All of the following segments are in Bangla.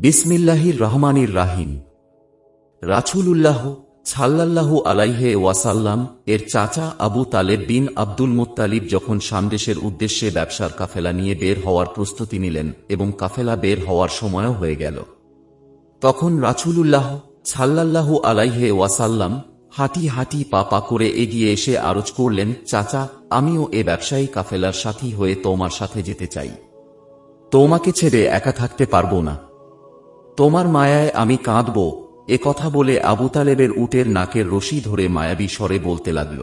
বিসমিল্লাহির রহমানির রাহিম। রাছুলুল্লাহ সাল্লাল্লাহু আলাইহে ওয়াসাল্লাম এর চাচা Abu Talib bin Abdul Muttalib যখন সামদেশের উদ্দেশ্যে ব্যবসার কাফেলা নিয়ে বের হওয়ার প্রস্তুতি নিলেন এবং কাফেলা বের হওয়ার সময়ও হয়ে গেল। তখন রাছুলুল্লাহ সাল্লাল্লাহু আলাইহে ওয়াসাল্লাম হাঁটি হাঁটি পা পা করে এগিয়ে এসে আরজ করলেন, চাচা, আমিও এ ব্যবসায়ী কাফেলার সাথী হয়ে তোমার সাথে যেতে চাই। তোমাকে ছেড়ে একা থাকতে পারব না। তোমার মায়ায় আমি কাঁদব। এ কথা বলে আবু তালেবের উটের নাকের রশি ধরে মায়াবী স্বরে বলতে লাগল,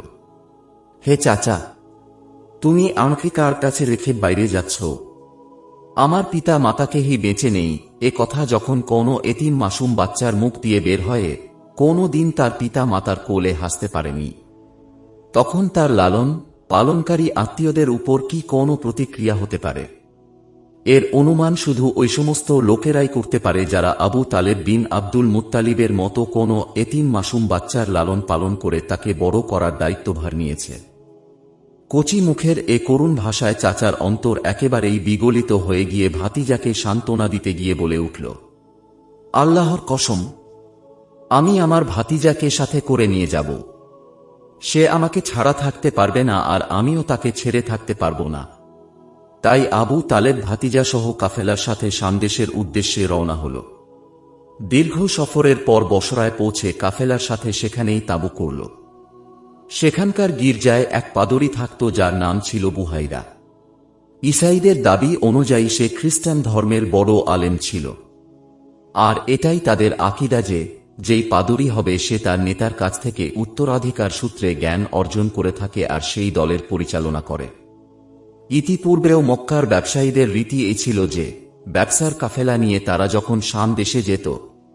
হে চাচা, তুমি আমাকে কার কাছে রেখে বাইরে যাচ্ছ? আমার পিতা মাতাকেই বেঁচে নেই। এ কথা যখন কোনো এতিম মাসুম বাচ্চার মুখ দিয়ে বের হয়, কোনো দিন তার পিতা মাতার কোলে হাসতে পারেনি। তখন তার লালন পালনকারী আত্মীয়দের উপর কি কোনো প্রতিক্রিয়া হতে পারে? এর অনুমান শুধু ওই সমস্ত লোকেরাই করতে পারে যারা আবু তালেব বিন আব্দুল মুতালিবের মতো কোনো এতিম মাসুম বাচ্চার লালন পালন করে তাকে বড় করার দায়িত্বভার নিয়েছে। কচি মুখের এ করুণ ভাষায় চাচার অন্তর একেবারেই বিগলিত হয়ে গিয়ে ভাতিজাকে সান্ত্বনা দিতে গিয়ে বলে উঠল, আল্লাহর কসম, আমি আমার ভাতিজাকে সাথে করে নিয়ে যাব। সে আমাকে ছাড়া থাকতে পারবে না আর আমিও তাকে ছেড়ে থাকতে পারব না। তাই আবু তালেব ভাতিজা সহ কাফেলার সাথে সামদেশের উদ্দেশ্যে রওনা হল। দীর্ঘ সফরের পর বসরায় পৌঁছে কাফেলার সাথে সেখানেই তাঁবু করল। সেখানকার গির্জায় এক পাদরি থাকত যার নাম ছিল বুহাইরা। ইসাইদের দাবি অনুযায়ী সে খ্রিস্টান ধর্মের বড় আলেম ছিল। আর এটাই তাদের আকিদা যে, যেই পাদরি হবে সে তার নেতার কাছ থেকে উত্তরাধিকার সূত্রে জ্ঞান অর্জন করে থাকে আর সেই দলের পরিচালনা করে। ইতিপূর্বেও মক্কার ব্যবসায়ীদের রীতি এই ছিল যে, ব্যবসার কাফেলা নিয়ে তারা যখন শাম দেশে যেত,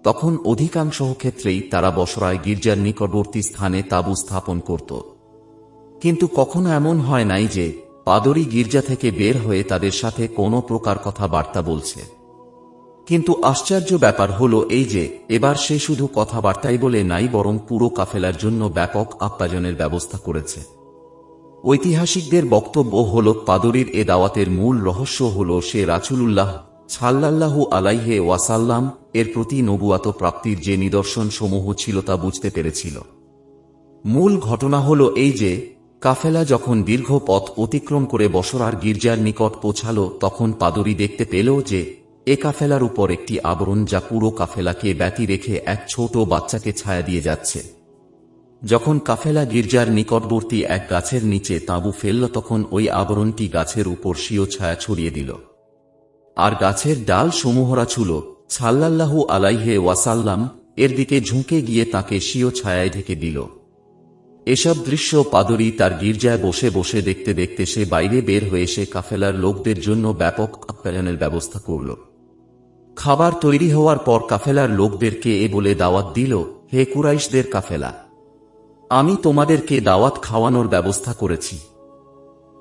তখন অধিকাংশ ক্ষেত্রেই তারা বসরায় গির্জার নিকটবর্তী স্থানে তাঁবু স্থাপন করত। কিন্তু কখনো এমন হয় নাই যে, পাদরি গির্জা থেকে বের হয়ে তাদের সাথে কোনো প্রকার কথাবার্তা বলছে। কিন্তু আশ্চর্য ব্যাপার হল এই যে, এবার সে শুধু কথাবার্তাই বলে নাই বরং পুরো কাফেলার জন্য ব্যাপক আপ্যায়নের ব্যবস্থা করেছে। ঐতিহাসিকদের বক্তব্য হল, পাদরির এ দাওয়াতের মূল রহস্য হল সে রাচুলুল্লাহ সাল্লাল্লাহু আলাইহে ওয়াসাল্লাম এর প্রতি নবুয়াত প্রাপ্তির যে নিদর্শন সমূহ ছিল তা বুঝতে পেরেছিল। মূল ঘটনা হল এই যে, কাফেলা যখন দীর্ঘ পথ অতিক্রম করে বসরার গির্জার নিকট পৌঁছাল, তখন পাদরি দেখতে পেল যে, এ কাফেলার উপর একটি আবরণ যা পুরো কাফেলাকে ব্যতি রেখে এক ছোট বাচ্চাকে ছায়া দিয়ে যাচ্ছে। যখন কাফেলা গির্জার নিকটবর্তী এক গাছের নিচে তাঁবু ফেলল, তখন ওই আবরণটি গাছের উপর স্বীয় ছায়া ছড়িয়ে দিল। আর গাছের ডাল সমূহরা ছুল, সাল্লাল্লাহু আলাইহে ওয়াসাল্লাম এর দিকে ঝুঁকে গিয়ে তাকে স্বীয় ছায়ায় ঢেকে দিল। এসব দৃশ্য পাদরি তার গির্জায় বসে বসে দেখতে দেখতে সে বাইরে বের হয়ে সে কাফেলার লোকদের জন্য ব্যাপক আপ্যায়নের ব্যবস্থা করল। খাবার তৈরি হওয়ার পর কাফেলার লোকদেরকে এ বলে দাওয়াত দিল, হে কুরাইশদের কাফেলা আমি তোমাদেরকে দাওয়াত খাওয়ানোর ব্যবস্থা করেছি।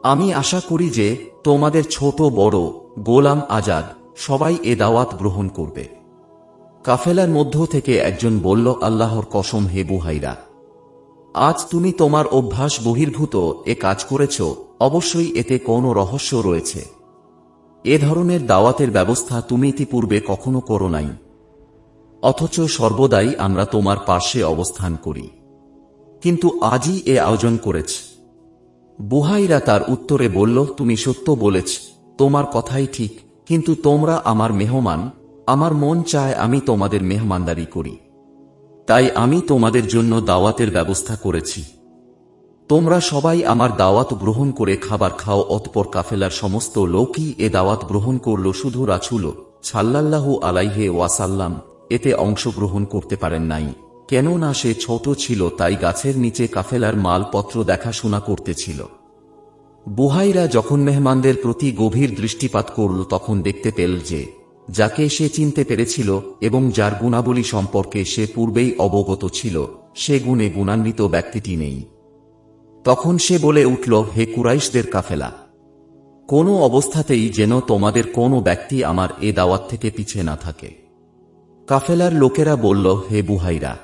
আমি আশা করি যে তোমাদের ছোট, বড়, গোলাম আজাদ সবাই এ দাওয়াত গ্রহণ করবে। কাফেলার মধ্য থেকে একজন বলল, আল্লাহর কসম হে বুহাইরা, আজ তুমি তোমার অভ্যাস বহির্ভূত, এ কাজ করেছ, অবশ্যই এতে কোনো রহস্য রয়েছে। এ ধরনের দাওয়াতের ব্যবস্থা তুমি ইতিপূর্বে কখনো করো নাই। অথচ সর্বদাই আমরা তোমার পার্শ্বে অবস্থান করি। কিন্তু আজই এ আয়োজন করেছ। বুহাইরা তার উত্তরে বলল, তুমি সত্য বলেছ, তোমার কথাই ঠিক, কিন্তু তোমরা আমার মেহমান, আমার মন চায় আমি তোমাদের মেহমানদারি করি। তাই আমি তোমাদের জন্য দাওয়াতের ব্যবস্থা করেছি। তোমরা সবাই আমার দাওয়াত গ্রহণ করে খাবার খাও, অতপর কাফেলার সমস্ত লোকই এ দাওয়াত গ্রহণ করল, শুধু রাছুল সাল্লাল্লাহু আলাইহে ওয়াসাল্লাম এতে অংশগ্রহণ করতে পারেন নাই। কেননা সে ছোট ছিল, তাই গাছের নিচে কাফেলার মালপত্র দেখাশোনা করতেছিল। বুহাইরা যখন মেহমানদের প্রতি গভীর দৃষ্টিপাত করল, তখন দেখতে পেল যে, যাকে সে চিনতে পেরেছিল এবং যার গুণাবলী সম্পর্কে সে পূর্বেই অবগত ছিল, সে গুণে গুণান্বিত ব্যক্তিটি নেই। তখন সে বলে উঠল, হে কুরাইশদের কাফেলা, কোনো অবস্থাতেই যেন তোমাদের কোনো ব্যক্তি আমার এ দাওয়াত থেকে পিছে না থাকে। কাফেলার লোকেরা বলল, হে বুহাইরা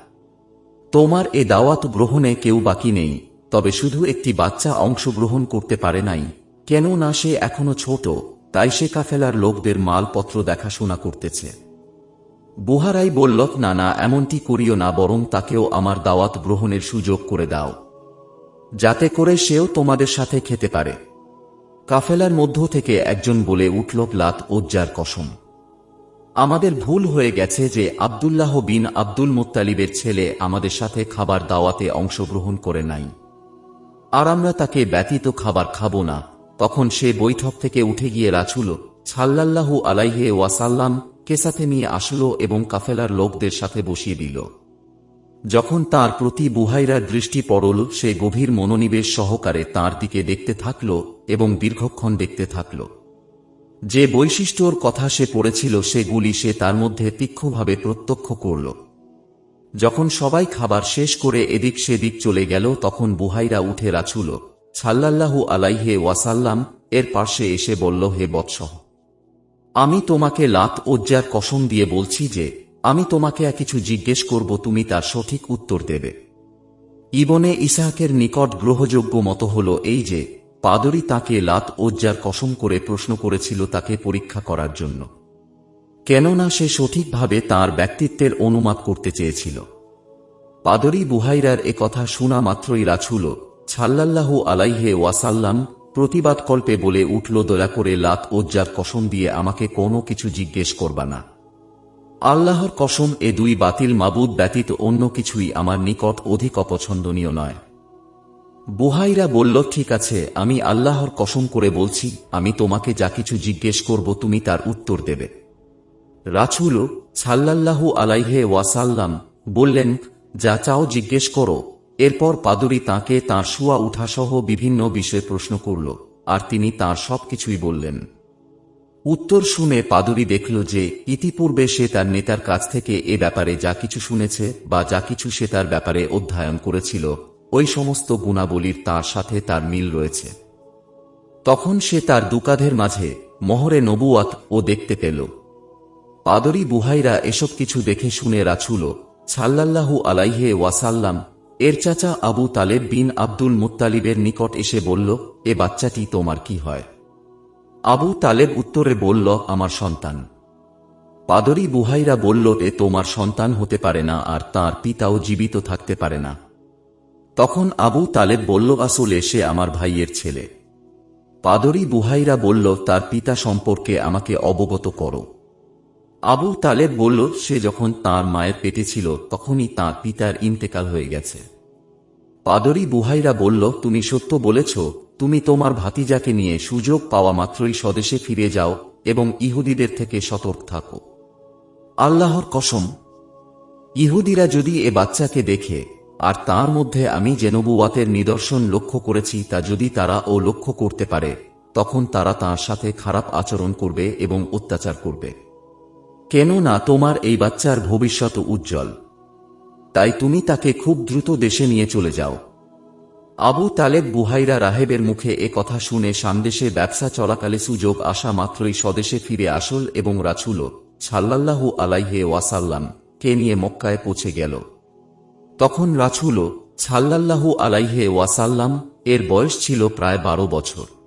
তোমার এ দাওয়াত গ্রহণে কেউ বাকি নেই, তবে শুধু একটি বাচ্চা অংশগ্রহণ করতে পারে নাই। কেন না সে এখনও ছোট, তাই সে কাফেলার লোকদের মালপত্র দেখাশোনা করতেছে। বুহারাই বলল না না এমনটি করিও না, বরং তাকেও আমার দাওয়াত গ্রহণের সুযোগ করে দাও। যাতে করে সেও তোমাদের সাথে খেতে পারে। কাফেলার মধ্য থেকে একজন বলে উঠল লাত ওজ্জার কসম। আমাদের ভুল হয়ে গেছে যে আব্দুল্লাহ বিন আব্দুল মুত্তালিবের ছেলে আমাদের সাথে খাবার দাওয়াতে অংশগ্রহণ করে নাই। আর আমরা তাকে ব্যতীত খাবার খাব না। তখন সে বৈঠক থেকে উঠে গিয়ে রাছুল সাল্লাল্লাহু আলাইহে ওয়াসাল্লাম কে সাথে নিয়ে আসলো এবং কাফেলার লোকদের সাথে বসিয়ে দিল। যখন তার প্রতি বুহাইরার দৃষ্টি পড়ল, সে গভীর মনোনিবেশ সহকারে তার দিকে দেখতে থাকল এবং দীর্ঘক্ষণ দেখতে থাকল। যে বৈশিষ্ট্যর কথা সে পড়েছিল সেগুলি সে তার মধ্যে তীক্ষ্ণভাবে প্রত্যক্ষ করল। যখন সবাই খাবার শেষ করে এদিক সেদিক চলে গেল, তখন বুহাইরা উঠে রাছুল সাল্লাল্লাহু আলাইহে ওয়াসাল্লাম এর পাশে এসে বলল, হে বৎসহ, আমি তোমাকে লাত ওজ্জার কসম দিয়ে বলছি যে, আমি তোমাকে কিছু জিজ্ঞেস করব, তুমি তার সঠিক উত্তর দেবে। ইবনে ইসাহাকের নিকট গ্রহযোগ্য মত হল এই যে পাদরি তাকে লাত ওজ্জার কসম করে প্রশ্ন করেছিল তাকে পরীক্ষা করার জন্য। কেননা সে সঠিকভাবে তার ব্যক্তিত্বের অনুমাপ করতে চেয়েছিল। পাদরি বুহাইরার কথা শোনা মাত্রই রাছুল, ছাল্লাল্লাহু আলাইহে ওয়াসাল্লাম প্রতিবাদকল্পে বলে উঠল, দয়া করে লাত ওজ্জার কসম দিয়ে আমাকে কোনো কিছু জিজ্ঞেস করবা না। আল্লাহর কসম এ দুই বাতিল মাবুদ ব্যতীত অন্য কিছুই আমার নিকট অধিক অপছন্দনীয় নয়। বুহাইরা বলল, ঠিক আছে, আমি আল্লাহর কসম করে বলছি, আমি তোমাকে যা কিছু জিজ্ঞেস করব, তুমি তার উত্তর দেবে। রাছুল সাল্লাল্লাহু আলাইহে ওয়াসাল্লাম বললেন, যা চাও জিজ্ঞেস করো। এরপর পাদুরি তাকে তাঁর শুয়া উঠাসহ বিভিন্ন বিষয়ে প্রশ্ন করল, আর তিনি তাঁর সবকিছুই বললেন। উত্তর শুনে পাদুরি দেখল যে ইতিপূর্বে সে তার নেতার কাছ থেকে এ ব্যাপারে যা কিছু শুনেছে বা যা কিছু সে তার ব্যাপারে অধ্যয়ন করেছিল ওই সমস্ত গুণাবলীর তার সাথে তার মিল রয়েছে। তখন সে তার দুকাধের মাঝে মহরে নবুয়াত ও দেখতে পেল। পাদরি বুহাইরা এসব কিছু দেখে শুনে রাছুল সাল্লাল্লাহু আলাইহে ওয়াসাল্লাম, এর চাচা আবু তালেব বিন আব্দুল মুত্তালিবের নিকট এসে বলল, এ বাচ্চাটি তোমার কি হয়? আবু তালেব উত্তরে বলল, আমার সন্তান। পাদরি বুহাইরা বলল, এ তোমার সন্তান হতে পারে না, আর তার পিতাও জীবিত থাকতে পারে না। তখন আবু তালেব বলল, আসলে সে আমার ভাইয়ের ছেলে। পাদরি বুহাইরা বলল, তার পিতা সম্পর্কে আমাকে অবগত করো। আবু তালেব বলল, সে যখন তার মায়ের পেটে ছিল, তখনই তার পিতার ইন্তেকাল হয়ে গেছে। পাদরি বুহাইরা বলল, তুমি সত্য বলেছ, তুমি তোমার ভাতিজাকে নিয়ে সুযোগ পাওয়া মাত্রই স্বদেশে ফিরে যাও এবং ইহুদিদের থেকে সতর্ক থাকো। আল্লাহর কসম, ইহুদিরা যদি এ বাচ্চাকে দেখে আর তার মধ্যে আমি যে নবুয়াতের নিদর্শন লক্ষ্য করেছি তা যদি তারা ও লক্ষ্য করতে পারে, তখন তারা তার সাথে খারাপ আচরণ করবে এবং অত্যাচার করবে। কেন না তোমার এই বাচ্চার ভবিষ্যৎ উজ্জ্বল। তাই তুমি তাকে খুব দ্রুত দেশে নিয়ে চলে যাও। আবু তালেব বুহাইরা রাহেবের মুখে এ কথা শুনে সামদেশে ব্যবসা চলাকালে সুযোগ আসা মাত্রই স্বদেশে ফিরে আসল এবং রাছুল সাল্লাল্লাহু আলাইহে ওয়াসাল্লাম কে নিয়ে মক্কায় পৌঁছে গেল। তখন রাছুল সাল্লাল্লাহু আলাইহে ওয়াসাল্লাম এর বয়স ছিল প্রায় বারো বছর।